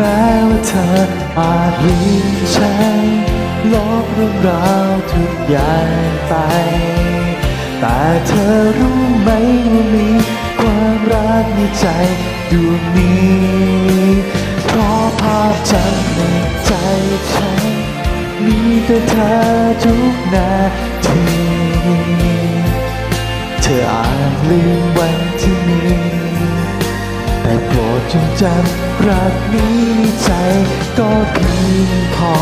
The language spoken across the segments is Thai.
แม้ว่าเธออาจลืมฉันลบเรื่องราวทุกอย่างไป แต่เธอรู้ไหมว่ามีความรักในใจดวงนี้เพราะภาพจำในใจฉัน มีแต่เธอทุกนาทีเธออาจลืมวันที่มี แต่โปรดจงจำรักนี้ในใจก็เพียงพอ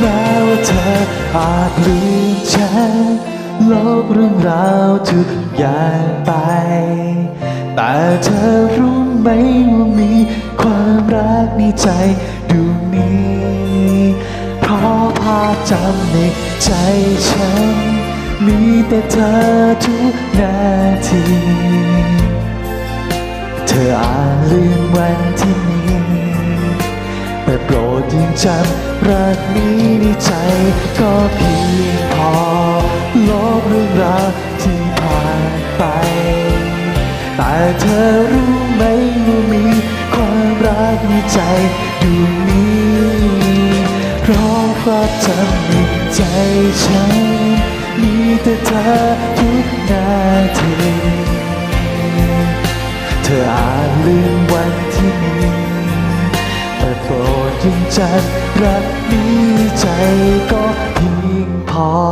แม้ว่าเธออาจลืมฉันลบเรื่องราวทุกอย่างไป แต่เธอรู้ไหมว่ามีความรักในใจ จำในใจฉัน มีแต่เธอทุกนาที เธออาจลืมวันที่มีแต่โปรดยังจำรักนี้ในใจก็เพียงพอลบเรื่องราวที่ผ่านไป แต่เธอรู้ไหมว่ามีความรักในใจดวงนี้ ราะความจำในใจฉัน มีแต่เธอทุกนาที เธออาจลืมวันที่มี แต่โปรดยังจำรักนี้ใจก็เพียงพอ